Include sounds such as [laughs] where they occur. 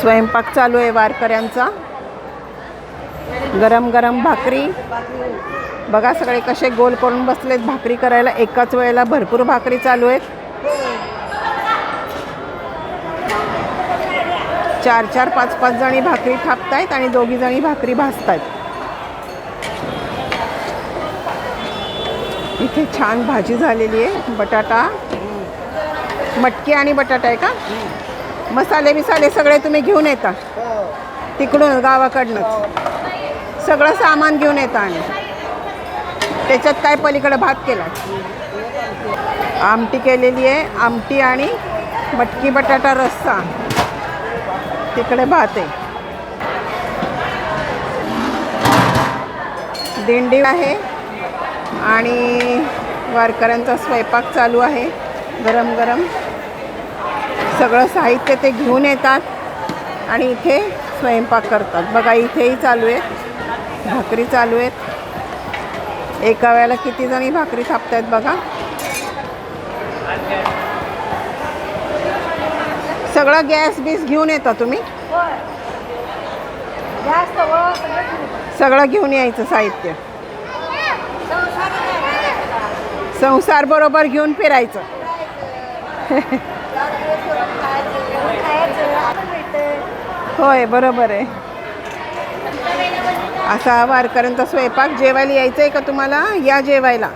स्वयंपाक चालू आहे वारकऱ्यांचा. गरम गरम भाकरी. बघा सगळे कसे गोल करून बसलेत भाकरी करायला. एकाच वेळेला भरपूर भाकरी चालू आहेत. चार चार पाच पाच जणी भाकरी थापतायत आणि दोघी जणी भाकरी भाजतायत. इथे छान भाजी झालेली आहे. बटाटा. मटकी आणि बटाटा आहे का? मसाले बिसाले सगळे तुम्ही घेऊन येता. तिकडून गावाकडनंच. सगळं सामान घेऊन येता आणि त्याच्यात काय पलीकडे भात केला? आमटी केलेली आहे. आमटी आणि मटकी बटाटा रस्सा. तिकडे भात आहे. दिंडी आहे आणि वारकऱ्यांचा स्वयंपाक चालू आहे. गरम गरम सगळं साहित्य ते घेऊन येतात आणि इथे स्वयंपाक करतात. बघा इथेही चालू आहेत. भाकरी चालू आहेत. एका वेळेला किती जणी भाकरी थापतायत बघा. सगळं गॅस बीस घेऊन येता तुम्ही? सगळं घेऊन यायचं साहित्य. संसार बरोबर घेऊन फिरायचं. [laughs] होय बरोबर आहे. असा वारकऱ्यांचा स्वयंपाक जेवायला यायचं आहे का तुम्हाला? या जेवायला.